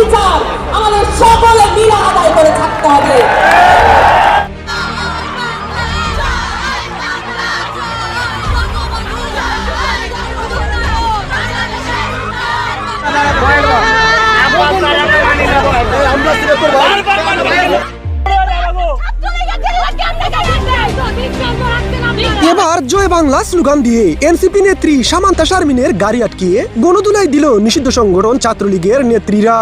বিচার আমাদের সকলে মিলে আদায় করে থাকতে হবে। এবার জয় বাংলা স্লোগান দিয়ে এনসিপি নেত্রী সামান্তা শারমিনের গাড়ি আটকিয়ে গণদুলাই দিল নিষিদ্ধ সংগঠন ছাত্রলীগের নেত্রীরা।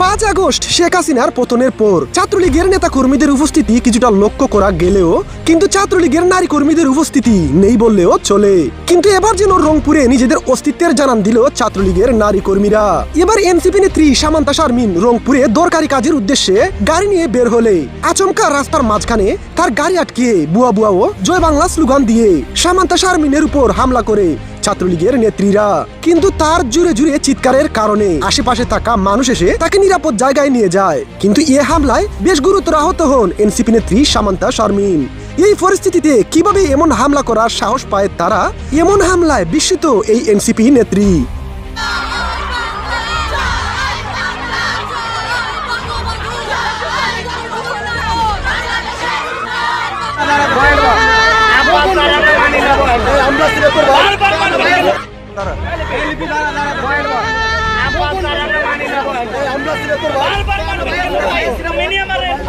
পাঁচ আগস্ট শেখ হাসিনার পতনের পর ছাত্রলীগের নেতা কর্মীদের উপস্থিতি কিছুটা লক্ষ্য করা গেলেও কিন্তু ছাত্রলীগের নারী কর্মীদের উপস্থিতি নেই বললেও চলে। কিন্তু এবার যেন রংপুরে নিজেদের অস্তিত্বের জানান দিল ছাত্রলীগের নারী কর্মীরা এবার এনসিপি নেত্রী সামান্তা শারমিন রংপুরে দরকারি কাজের উদ্দেশ্যে গাড়ি নিয়ে বের হলে। আচমকা রাস্তার মাঝখানে তার গাড়ি আটকিয়ে বুয়া বুয়া ও জয় বাংলা স্লোগান দিয়ে সামান্তা শারমিনের উপর হামলা করে। ছাত্রলীগের নেত্রীরা। কিন্তু তার জুড়ে জুড়ে চিৎকারের কারণে আশেপাশে থাকা মানুষ এসে তাকে নিরাপদ জায়গায় নিয়ে যায়। কিন্তু এ হামলায় বেশ গুরুতর আহত হন এনসিপি নেত্রী সামান্তা শারমিন। এই পরিস্থিতিতে কীভাবে এমন হামলা করার সাহস পায় তারা? এমন হামলায় বিস্মিত এই এনসিপি নেত্রী।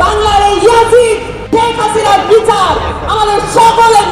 বাংলার এই ইয়াজিদ শেখ হাসিনার বিচার আমাদের সকলে